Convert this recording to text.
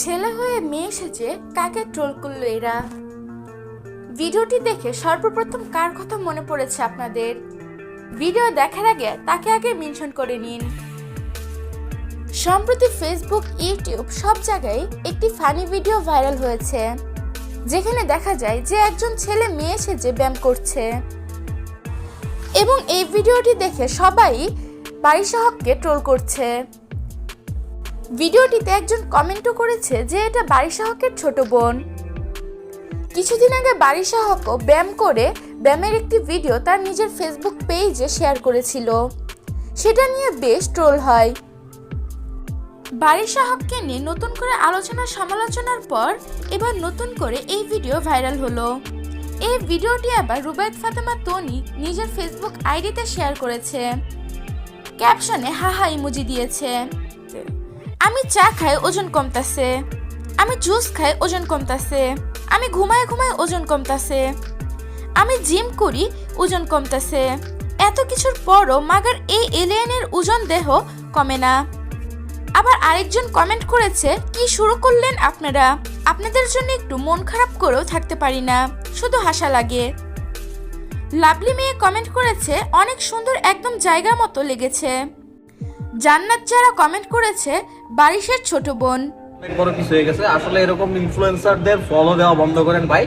ছেলে হয়ে মেয়ে সেজে কাকে ট্রোল করল এরা? ভিডিওটি দেখে সর্বপ্রথম কার কথা মনে পড়েছে আপনাদের? ভিডিও দেখার আগে তাকে আগে মেনশন করে নিন। সম্প্রতি ফেসবুক ইউটিউব সব জায়গায় একটি ফানি ভিডিও ভাইরাল হয়েছে, যেখানে দেখা যায় যে একজন ছেলে মেয়ে সেজে ব্যায়াম করছে। এবং এই ভিডিওটি দেখে সবাই বারিশা হককে ট্রোল করছে। ভিডিওটিতে একজন কমেন্টও করেছে যে এটা বারিশা হকের ছোট বোন। কিছুদিন আগে বারিশা হকও ব্যায়াম করে ব্যায়ামের একটি ভিডিও তার নিজের ফেসবুক পেজে শেয়ার করেছিল। সেটা নিয়ে বেশ ট্রোল হয়। বারিশা হককে নিয়ে নতুন করে আলোচনা সমালোচনার পর এবার নতুন করে এই ভিডিও ভাইরাল হলো। এই ভিডিওটি আবার রুবায়ত ফাতেমা তনি নিজের ফেসবুক আইডিতে শেয়ার করেছে। ক্যাপশনে হাহা ইমোজি দিয়েছে। আমি চা খাই, ওজন কমতাছে। আমি জুস খাই, ওজন কমতাছে। আমি ঘুমায় ঘুমায় ওজন কমতাছে। আমি জিম করি, ওজন কমতাছে। এত কিছুর পরও মাগার এই এলিয়েনের ওজন দেহ কমে না। আবার আরেকজন কমেন্ট করেছে, কি শুরু করলেন আপনারা? আপনাদের জন্য একটু মন খারাপ করেও থাকতে পারি না। শুধু হাসা লাগে। লাভলি মেয়ে কমেন্ট করেছে, অনেক সুন্দর একদম জায়গা মতো লেগেছে। জান্নাত যারা কমেন্ট করেছে, বারিশের ছোট বোন। বড় কিছু হয়ে গেছে। আসলে এরকম ইনফ্লুয়েন্সারদের ফলো দেওয়া বন্ধ করেন ভাই।